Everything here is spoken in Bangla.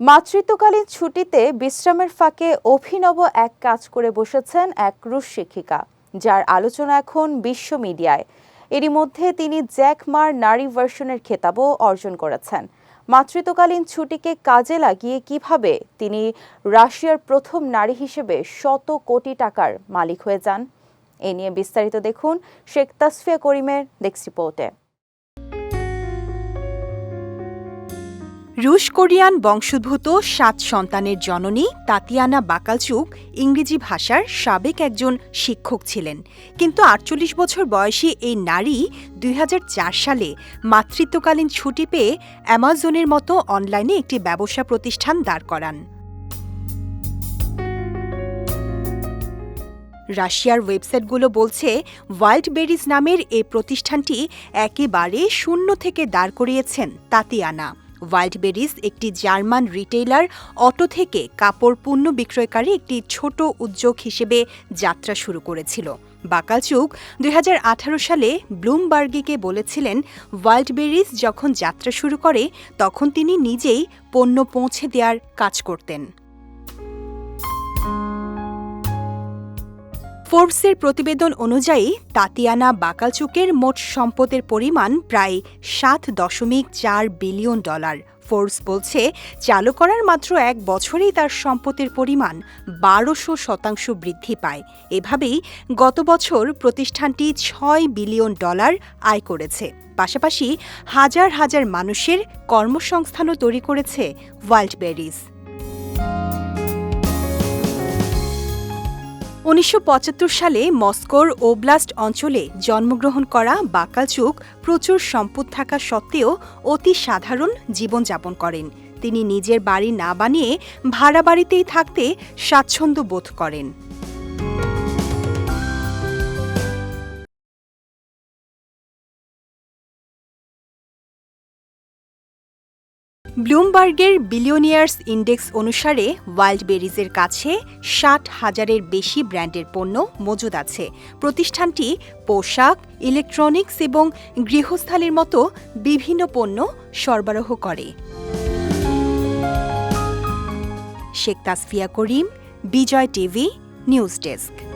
মাতৃত্বকালীন ছুটিতে বিশ্রামের ফাঁকে অভিনব এক কাজ করে বসেছেন এক রুশ শিক্ষিকা, যার আলোচনা এখন বিশ্ব মিডিয়ায়। এরই মধ্যে তিনি জ্যাক মার নারী ভার্সনের খেতাবও অর্জন করেছেন। মাতৃত্বকালীন ছুটিকে কাজে লাগিয়ে কীভাবে তিনি রাশিয়ার প্রথম নারী হিসেবে শত কোটি টাকার মালিক হয়ে যান? এ নিয়ে বিস্তারিত দেখুন শেখ তাসফিয়া করিমের ডেস্ক রিপোর্টে। রুশ কোরিয়ান বংশোদ্ভূত সাত সন্তানের জননী তাতিয়ানা বাকালচুক ইংরেজি ভাষার সাবেক একজন শিক্ষক ছিলেন। কিন্তু আটচল্লিশ বছর বয়সী এই নারী দুই হাজার চার সালে মাতৃত্বকালীন ছুটি পেয়ে অ্যামাজনের মতো অনলাইনে একটি ব্যবসা প্রতিষ্ঠান দাঁড় করান। রাশিয়ার ওয়েবসাইটগুলো বলছে, ওয়াইল্ড বেরিজ নামের এই প্রতিষ্ঠানটি একেবারে শূন্য থেকে দাঁড় করিয়েছেন তাতিয়ানা। ওয়াইল্ড বেরিজ একটি জার্মান রিটেইলার অটো থেকে কাপড় পণ্য বিক্রয়কারী একটি ছোট উদ্যোগ হিসেবে যাত্রা শুরু করেছিল। বাকালচুক দুই হাজার আঠারো সালে ব্লুমবার্গিকে বলেছিলেন ওয়াইল্ডবেরিজ যখন যাত্রা শুরু করে, তখন তিনি নিজেই পণ্য পৌঁছে দেওয়ার কাজ করতেন। ফোর্বসের প্রতিবেদন অনুযায়ী, তাতিয়ানা বাকালচুকের মোট সম্পদের পরিমাণ প্রায় সাত দশমিক চার বিলিয়ন ডলার। ফোর্বস বলছে, চালু করার মাত্র এক বছরেই তার সম্পদের পরিমাণ বারোশো শতাংশ বৃদ্ধি পায়। এভাবেই গত বছর প্রতিষ্ঠানটি ছয় বিলিয়ন ডলার আয় করেছে। পাশাপাশি হাজার হাজার মানুষের কর্মসংস্থানও তৈরি করেছে ওয়াইল্ড বেরিজ উনিশশো পঁচাত্তর সালে মস্কোর ওব্লাস্ট অঞ্চলে জন্মগ্রহণ করা বাকালচুক প্রচুর সম্পদ থাকা সত্ত্বেও অতি সাধারণ জীবনযাপন করেন। তিনি নিজের বাড়ি না বানিয়ে ভাড়া বাড়িতেই থাকতে স্বাচ্ছন্দ্য বোধ করেন। ব্লুমবার্গের বিলিয়নিয়ার্স ইন্ডেক্স অনুসারে ওয়াইল্ড বেরিজের কাছে ষাট হাজারের বেশি ব্র্যান্ডের পণ্য মজুদ আছে। প্রতিষ্ঠানটি পোশাক, ইলেকট্রনিক্স এবং গৃহস্থালির মতো বিভিন্ন পণ্য সরবরাহ করে। Sheikh Tasfia Karim, Bijoy TV, news desk.